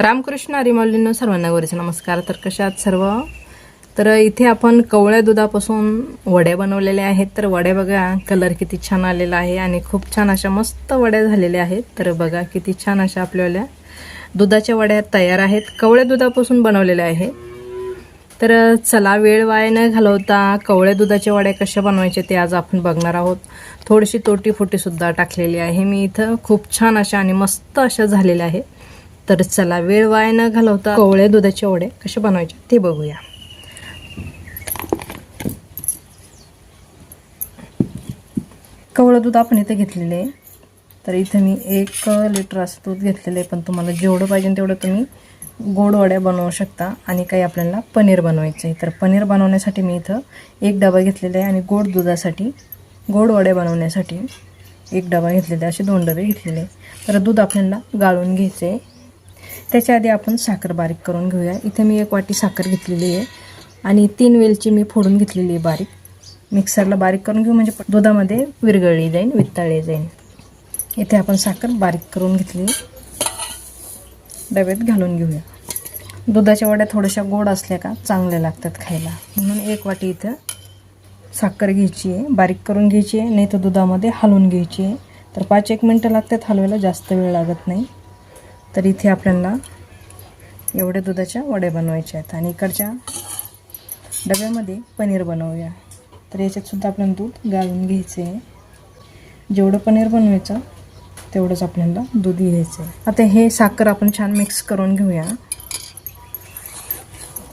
रामकृष्ण हरिमौलींनो सर्वांना गोरेचे नमस्कार. तर कशा आहात सर्व? तर इथे आपण कवळ्या दुधापासून वड्या बनवलेल्या आहेत. तर वड्या बघा कलर किती छान आलेला आहे आणि खूप छान अशा मस्त वड्या झालेल्या आहेत. तर बघा किती छान अशा आपल्याला दुधाच्या वड्या तयार आहेत. कवळ्या दुधापासून बनवलेल्या आहेत तर चला वेळ वाया न घालवता कवळ्या दुधाच्या वड्या कशा बनवायच्या ते आज आपण बघणार आहोत. थोडीशी तोटी फुटीसुद्धा टाकलेली आहे. मी इथं खूप छान अशा आणि मस्त अशा झालेल्या आहेत तर चला वेळ वाया न घालवता कोवळे दुधाचे वडे कसे बनवायचे ते बघूया. कवळं दूध आपण इथे घेतलेले आहे. तर इथं मी एक लिटर असं दूध घेतलेलं आहे पण तुम्हाला जेवढं पाहिजे तेवढं तुम्ही गोड वड्या बनवू शकता आणि काही आपल्याला पनीर बनवायचं आहे. तर पनीर बनवण्यासाठी मी इथं एक डबा घेतलेला आहे आणि गोड दुधासाठी गोड वड्या बनवण्यासाठी एक डबा घेतलेला आहे. असे दोन डबे घेतलेले आहे. तर दूध आपल्याला गाळून घ्यायचं आहे. त्याच्या आधी आपण साखर बारीक करून घेऊया. इथे मी एक वाटी साखर घेतलेली आहे आणि तीन वेलची मी फोडून घेतलेली आहे बारीक. मिक्सरला बारीक करून घेऊ म्हणजे दुधामध्ये विरगळली जाईल वितळली जाईल इथे आपण साखर बारीक करून घेतली डब्यात घालून घेऊया. दुधाच्या वड्या थोड्याशा गोड असल्या का चांगल्या लागतात खायला. म्हणून एक वाटी इथं साखर घ्यायची आहे. बारीक करून घ्यायची आहे. नाही तर दुधामध्ये हलवून घ्यायची आहे. तर पाच एक मिनटं लागतात हलवायला. जास्त वेळ लागत नाही. तर इथे आपल्याला एवढ्या दुधाच्या वड्या बनवायच्या आहेत. आणि इकडच्या डब्यामध्ये पनीर बनवूया. तर याच्यातसुद्धा आपल्याला दूध गाळून घ्यायचे आहे जेवढं पनीर बनवायचं तेवढंच आपल्याला दूध घ्यायचं आहे आता हे साखर आपण छान मिक्स करून घेऊया.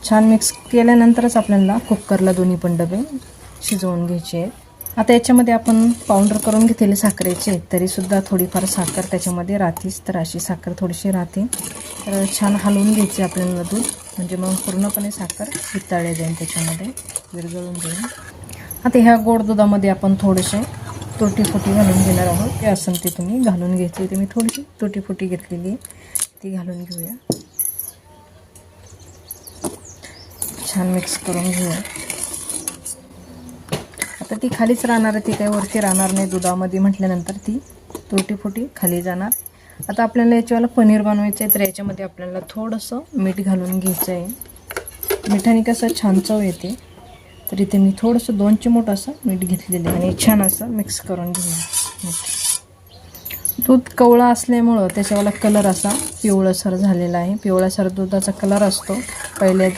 छान मिक्स केल्यानंतरच आपल्याला कुकरला दोन्ही पण डबे शिजवून घ्यायचे आहेत. आता याच्यामध्ये आपण पावडर करून घेतलेले साखरेचे तरीसुद्धा थोडीफार साखर त्याच्यामध्ये राहतीच. तर अशी साखर थोडीशी राहते. तर छान हलवून घ्यायची आपल्याला दूध म्हणजे मग पूर्णपणे साखर वितळले जाईल त्याच्यामध्ये. विरघळून जाईल. आता ह्या गोड दुधामध्ये आपण थोडेसे तुरटी फुटी घालून घेणार आहोत. ते असं ते तुम्ही घालून घ्यायची. ते मी थोडीशी तुरटी फुटी घेतलेली आहे. ती घालून घेऊया. छान मिक्स करून घेऊया. आता ती खालीच राहणार आहे ती काही वरती राहणार नाही दुधामध्ये म्हटल्यानंतर ती तुरटी फुटी खाली जाणार. आता आपल्याला याच्यावाला पनीर बनवायचं आहे तर याच्यामध्ये आपल्याला थोडंसं मीठ घालून घ्यायचं आहे. मिठाने कसं छान चव येते. तर इथे मी थोडंसं दोन चिमोट असं मीठ घेतलेलं आहे आणि छान असं मिक्स करून घेऊया मीठ दूध कवळा असल्यामुळं त्याच्यावाला कलर असा पिवळसर झालेला आहे. पिवळासर दुधाचा कलर असतो. पहिल्या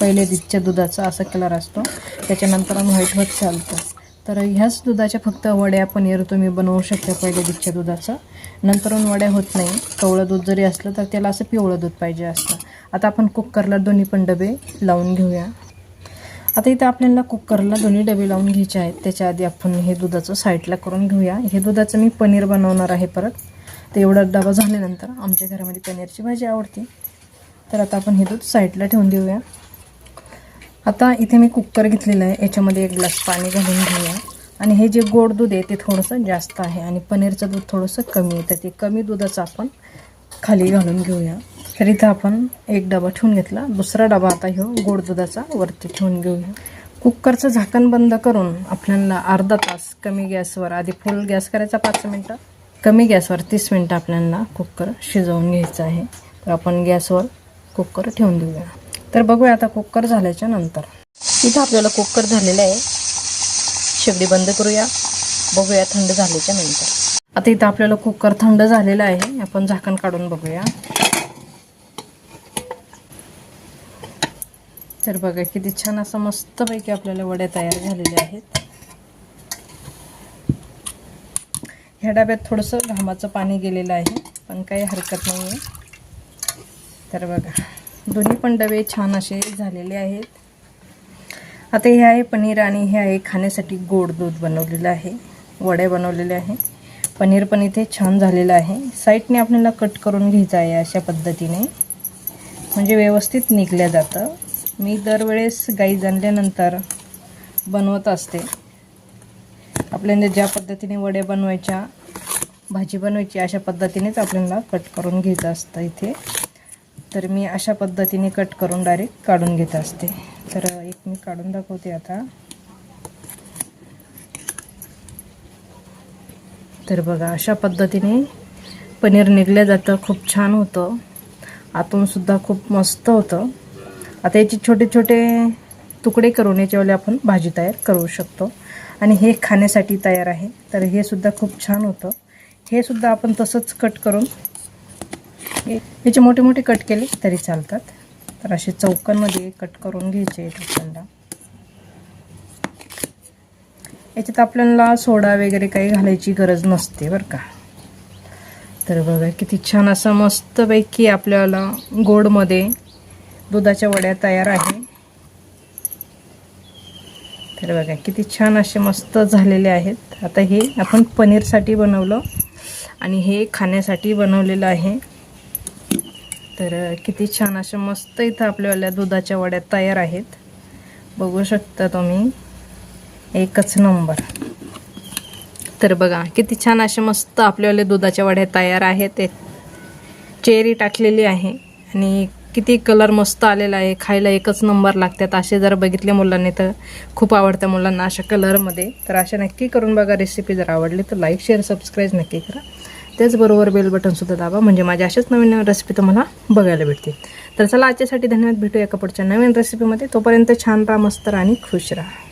पहिले दिवच्या दुधाचा असा कलर असतो. त्याच्यानंतर व्हाईट होत चालतो. तर ह्याच दुधाच्या फक्त वड्या पनीर तुम्ही बनवू शकता पहिले दिवच्या दुधाचं. नंतरून वड्या होत नाही. कवळं दूध जरी असलं तर त्याला असं पिवळं दूध पाहिजे असतं. आता आपण कुकरला दोन्ही पण डबे लावून घेऊया. आता इथं आपल्याला कुकरला दोन्ही डबे लावून घ्यायचे आहेत. त्याच्या आधी आपण हे दुधाचं साईडला करून घेऊया. हे दुधाचं मी पनीर बनवणार आहे परत. तर एवढा डबा झाल्यानंतर आमच्या घरामध्ये पनीरची भाजी आवडते. तर आता आपण हे दूध साईडला ठेवून देऊया. आता इथे मी कुकर घेतलेलं आहे. याच्यामध्ये एक ग्लास पाणी घालून घेऊया. आणि हे जे गोड दूध आहे ते थोडंसं जास्त आहे. आणि पनीरचं दूध थोडंसं कमी आहे. तर ते कमी दुधाचं आपण खाली घालून घेऊया. तर इथं आपण एक डबा ठेवून घेतला. दुसरा डबा आता ह्यो गोड दुधाचा वरती ठेवून घेऊया. कुकरचं झाकण बंद करून आपल्याला अर्धा तास कमी गॅसवर आधी फुल गॅस करायचा पाच मिनटं कमी गॅसवर तीस मिनटं आपल्याला कुकर शिजवून घ्यायचं आहे. तर आपण गॅसवर कुकर ठेवून देऊया. तर बघूया आता कुकर झाल्याच्यानंतर. इथं आपल्याला कुकर झालेलं आहे. शेगडी बंद करूया. बघूया थंड झाल्याच्यानंतर. आता इथं आपल्याला कुकर थंड झालेला आहे. आपण झाकण काढून बघूया. तर बघा किती छान असं मस्तपैकी आपल्याला वड्या तयार झालेल्या आहेत. ह्या डब्यात थोडंसं घामाचं पाणी गेलेलं आहे पण काही हरकत नाही आहे तर बघा. दोन्ही पण डबे छान असे झालेले आहेत. आता हे आहे पनीर आणि हे आहे खाण्यासाठी गोड दूध बनवलेलं आहे. वड्या बनवलेले आहे. पनीर पण इथे छान झालेलं आहे. साईडने आपल्याला कट करून घ्यायचं आहे अशा पद्धतीने. म्हणजे व्यवस्थित निघल्या जातं. मी दरवेळेस गाई जाणल्यानंतर बनवत असते. आपल्याला ज्या पद्धतीने वड्या बनवायच्या भाजी बनवायची अशा पद्धतीनेच आपल्याला कट करून घ्यायचं असतं इथे. तर मी अशा पद्धतीने कट करून डायरेक्ट काढून घेत असते. तर एक मी काढून दाखवते आता. तर बघा अशा पद्धतीने पनीर निघलं जातं. खूप छान होतं. आतूनसुद्धा खूप मस्त होतं. आता याचे छोटे छोटे तुकडे करून याच्यावर आपण भाजी तयार करू शकतो. आणि हे खाण्यासाठी तयार आहे. तर हे सुद्धा खूप छान होतं. हे सुद्धा आपण तसंच कट करून हे याचे मोठे मोठे कट केले तरी चालतात. तर असे चौकांमध्ये कट करून घ्यायचे आहेत याच्यात आपल्याला सोडा वगैरे काही घालायची गरज नसते बरं का. तर बघा किती छान असं मस्तपैकी आपल्याला गोडमध्ये दुधाच्या वड्या तयार आहे. तर बघा किती छान असे मस्त झालेले आहेत. आता हे आपण पनीरसाठी बनवलं आणि हे खाण्यासाठी बनवलेलं आहे. तर किती छान असे मस्त इथं आपल्याला दुधाच्या वड्या तयार आहेत. बघू शकता तुम्ही एकच नंबर. तर बघा किती छान असे मस्त आपल्यावाले दुधाच्या वड्या तयार आहेत. चेरी टाकलेली आहे आणि किती कलर मस्त आलेला आहे. खायला एकच नंबर लागतात. असे जर बघितले मुलांनी तर खूप आवडतं मुलांना अशा कलरमध्ये. तर अशा नक्की करून बघा रेसिपी जर आवडली तर लाईक शेअर सबस्क्राईब नक्की करा. त्याचबरोबर बेल बटनसुद्धा दाबा. म्हणजे माझ्या अशाच नवीन नवीन रेसिपी तुम्हाला बघायला भेटतील. तर चला आजच्यासाठी धन्यवाद. भेटूया एका पुढच्या नवीन रेसिपीमध्ये तोपर्यंत छान राहा मस्त राहा आणि खुश राहा.